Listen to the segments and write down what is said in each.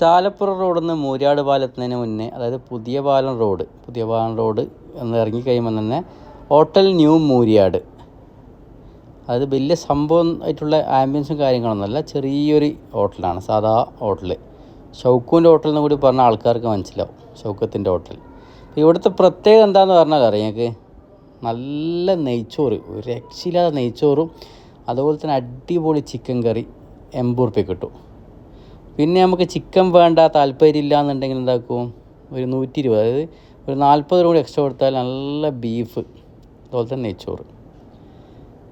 ചാലപ്പുറ റോഡിൽ നിന്ന് മൂര്യാട് പാലത്തിന് മുന്നേ അതായത് പുതിയ പാലം റോഡ് പുതിയ പാലം റോഡ് എന്ന് ഇറങ്ങി കഴിയുമ്പോൾ തന്നെ ഹോട്ടൽ ന്യൂ മൂര്യാട്. അത് വലിയ സംഭവം ആയിട്ടുള്ള ആംബിയൻസും കാര്യങ്ങളൊന്നുമല്ല ചെറിയൊരു ഹോട്ടലാണ് സാധാ ഹോട്ടൽ. ഷൗക്കൂന്റെ ഹോട്ടൽ എന്ന് കൂടി പറഞ്ഞ ആൾക്കാർക്ക് മനസ്സിലാവും ഷൗക്കത്തിന്റെ ഹോട്ടൽ. അപ്പോൾ ഇവിടുത്തെ പ്രത്യേകത എന്താണെന്ന് പറഞ്ഞാൽ അറിയാം ഞങ്ങൾക്ക് നല്ല നെയ്ച്ചോറ് ഒരു രക്ഷയില്ലാതെ നെയ്ച്ചോറും അതുപോലെ തന്നെ അടിപൊളി ചിക്കൻ കറി എൺപത് റുപ്യ കിട്ടും. പിന്നെ നമുക്ക് ചിക്കൻ വേണ്ട താല്പര്യമില്ല എന്നുണ്ടെങ്കിൽ എന്താക്കും? ഒരു നൂറ്റി ഇരുപത് അതായത് ഒരു നാൽപ്പത് രൂപ കൂടി എക്സ്ട്രാ കൊടുത്താൽ നല്ല ബീഫ് അതുപോലെ തന്നെ നെയ്ച്ചോറ്.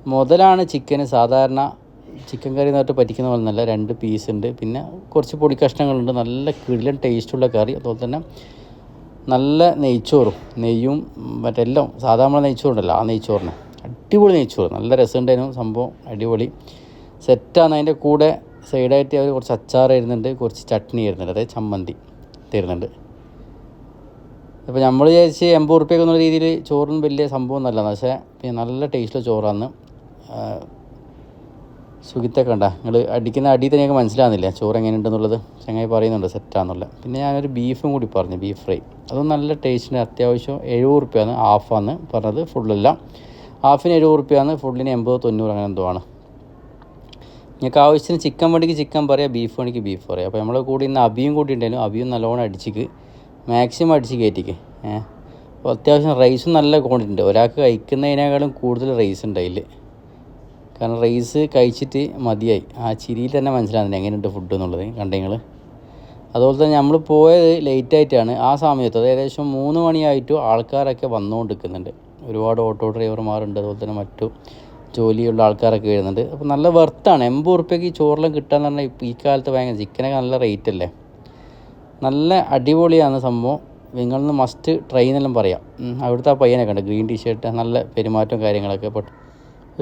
മുതലാണ് ചിക്കന് സാധാരണ ചിക്കൻ കറി എന്നിട്ട് പറ്റിക്കുന്ന പോലെ നല്ല രണ്ട് പീസ് ഉണ്ട്. പിന്നെ കുറച്ച് പൊടി കഷ്ണങ്ങളുണ്ട്. നല്ല കിടിലൻ ടേസ്റ്റുള്ള കറി അതുപോലെ തന്നെ നല്ല നെയ്ച്ചോറും നെയ്യും മറ്റെല്ലാം സാധാരണ നെയ്ച്ചോറുണ്ടല്ലോ ആ നെയ്ച്ചോറിന്. അടിപൊളി നെയ്ച്ചോറ്. നല്ല രസമുണ്ടായിരുന്നു. സംഭവം അടിപൊളി. സെറ്റാണ് അതിന്റെ കൂടെ സൈഡായിട്ട് അവർ കുറച്ച് അച്ചാർ തരുന്നുണ്ട് കുറച്ച് ചട്നി തരുന്നുണ്ട് അതായത് ചമ്മന്തി തരുന്നുണ്ട്. അപ്പോൾ നമ്മൾ വിചാരിച്ച് എൺപത് റുപ്യൊക്കെ എന്നുള്ള രീതിയിൽ ചോറിന് വലിയ സംഭവം ഒന്നല്ല പക്ഷേ പിന്നെ നല്ല ടേസ്റ്റുള്ള ചോറാണ് സുഖിത്തൊക്കെ ഉണ്ട നിങ്ങൾ അടിക്കുന്ന അടി തന്നെ ഞങ്ങൾക്ക് മനസ്സിലാകുന്നില്ല ചോറ് എങ്ങനെ ഉണ്ടെന്നുള്ളത് ചങ്ങായി പറയുന്നുണ്ട് സെറ്റാന്നുള്ളത് പിന്നെ ഞാനൊരു ബീഫും കൂടി പറഞ്ഞു ബീഫ് ഫ്രൈ അതും നല്ല ടേസ്റ്റിന് അത്യാവശ്യം എഴുപത് റുപ്യാണ് ഹാഫാന്ന് പറഞ്ഞത് ഫുള്ളല്ല ഹാഫിന് എഴുപത് റുപ്യാണ് ഫുള്ളിന് എൺപത് തൊണ്ണൂറ് അങ്ങനെ എന്തോ ആണ്. നിങ്ങൾക്ക് ആവശ്യത്തിന് ചിക്കൻ വേണ്ടിക്ക് ചിക്കൻ പറയാം ബീഫ് വേണമെങ്കിൽ ബീഫ് പറയാം. അപ്പോൾ നമ്മളെ കൂടി ഇന്ന് അബിയും കൂടി ഉണ്ടായിരുന്നു അബിയും നല്ലോണം അടിച്ചിക്ക്. മാക്സിമം അടിച്ച് കയറ്റിക്ക് ഏഹ് അപ്പോൾ അത്യാവശ്യം റൈസും നല്ല ക്വാണ്ടിറ്റി ഉണ്ട്. ഒരാൾക്ക് കഴിക്കുന്നതിനേക്കാളും കൂടുതൽ റൈസ് ഉണ്ട് അതിൽ കാരണം റൈസ് കഴിച്ചിട്ട് മതിയായി. ആ ചിരിയിൽ തന്നെ മനസ്സിലാകുന്നില്ല എങ്ങനെയുണ്ട് ഫുഡ് എന്നുള്ളത്. കണ്ടെങ്കിൽ അതുപോലെ തന്നെ നമ്മൾ പോയത് ലേറ്റ് ആയിട്ടാണ്. ആ സമയത്ത് അത് ഏകദേശം മൂന്ന് മണിയായിട്ടും ആൾക്കാരൊക്കെ വന്നുകൊണ്ടിരിക്കുന്നുണ്ട്. ഒരുപാട് ഓട്ടോ ഡ്രൈവർമാരുണ്ട് അതുപോലെ തന്നെ മറ്റു. ജോലിയുള്ള ആൾക്കാരൊക്കെ വരുന്നുണ്ട്. അപ്പോൾ നല്ല വെർത്താണ് എൺപത് റുപ്യക്ക് ഈ ചോറെല്ലാം കിട്ടാന്ന് പറഞ്ഞാൽ ഈ കാലത്ത് ഭയങ്കര ചിക്കനൊക്കെ നല്ല റേറ്റ് അല്ലേ? നല്ല അടിപൊളിയാണ് സംഭവം. നിങ്ങളിന്ന് മസ്റ്റ് ട്രൈ എന്നെല്ലാം പറയാം. അവിടുത്തെ ആ പയ്യനൊക്കെ ഉണ്ട് ഗ്രീൻ ടീഷർട്ട് നല്ല പെരുമാറ്റവും കാര്യങ്ങളൊക്കെ ബട്ട്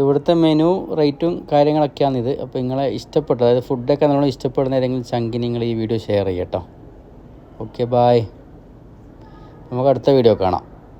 ഇവിടുത്തെ മെനു റേറ്റും കാര്യങ്ങളൊക്കെയാണ് ഇത്. അപ്പോൾ നിങ്ങളെ ഇഷ്ടപ്പെട്ട അതായത് ഫുഡൊക്കെ നമ്മൾ ഇഷ്ടപ്പെടുന്ന ഏതെങ്കിലും ചങ്കി നിങ്ങൾ ഈ വീഡിയോ ഷെയർ ചെയ്യട്ടോ. ഓക്കെ ബായ് നമുക്ക് അടുത്ത വീഡിയോ കാണാം.